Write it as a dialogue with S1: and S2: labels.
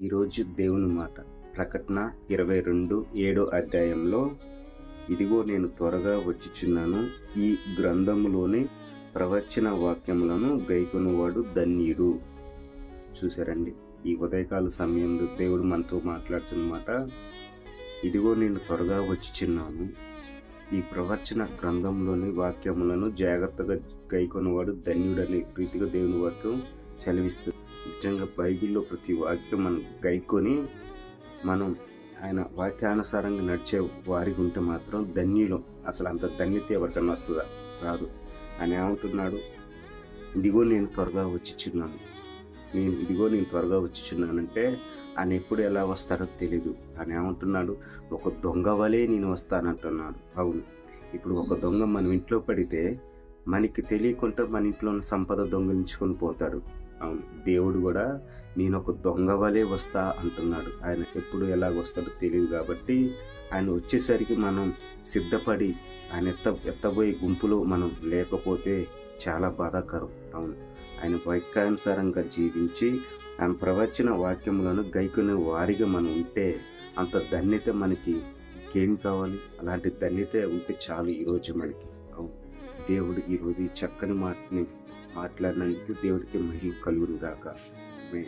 S1: ఈరోజు దేవుని మాట. ప్రకటన ఇరవై రెండు ఏడో అధ్యాయంలో ఇదిగో నేను త్వరగా వచ్చిచున్నాను. ఈ గ్రంథములోని ప్రవచన వాక్యములను గైకొనువాడు ధన్యుడు. చూసారండి ఈ ఉదయకాల సమయంలో దేవుడు మనతో మాట్లాడుతున్నమాట ఇదిగో నేను త్వరగా వచ్చిచున్నాను. ఈ ప్రవచన గ్రంథంలోని వాక్యములను జాగ్రత్తగా గైకొనవాడు ధన్యుడనే రీతిగా దేవుని వాక్యం సెలవిస్తుంది నిజంగా బైబిల్లో ప్రతి వాక్యం మనం గైకొని మనం ఆయన వాక్యానుసారంగా నడిచే వారికి ఉంటే మాత్రం ధన్యులం. అసలు అంత ధన్యత ఎవరికన్నా వస్తుందా? రాదు. ఆయన ఏమంటున్నాడు ఇదిగో నేను త్వరగా వచ్చిచున్నాను. నేను ఇదిగో నేను త్వరగా వచ్చిచున్నానంటే ఆయన ఎప్పుడు ఎలా వస్తాడో తెలీదు. ఆయన ఏమంటున్నాడు? ఒక దొంగ వలే నేను వస్తానంటున్నాడు. అవును. ఇప్పుడు ఒక దొంగ మనం ఇంట్లో పడితే మనకి తెలియకుండా మన ఇంట్లో ఉన్న సంపద దొంగిలించుకొని పోతాడు. అవును దేవుడు కూడా నేను ఒక దొంగ వలే వస్తా అంటున్నాడు. ఆయన ఎప్పుడు ఎలా వస్తాడో తెలియదు కాబట్టి ఆయన వచ్చేసరికి మనం సిద్ధపడి ఆయన ఎత్త ఎత్తబోయే గుంపులో మనం లేకపోతే చాలా బాధాకరం. అవును. ఆయన వాక్యానుసారంగా జీవించి ఆయన ప్రవచన వాక్యములను గైకునే వారిగా మనం ఉంటే అంత ధన్యత మనకి ఇంకేం కావాలి? అలాంటి ధన్యత ఉంటే చాలు ఈరోజు మనకి. దేవుడు ఈరోజు ఈ చక్కని మాటని మాట్లాడినందుకు దేవుడికి మహిమ కలుగును గాక మే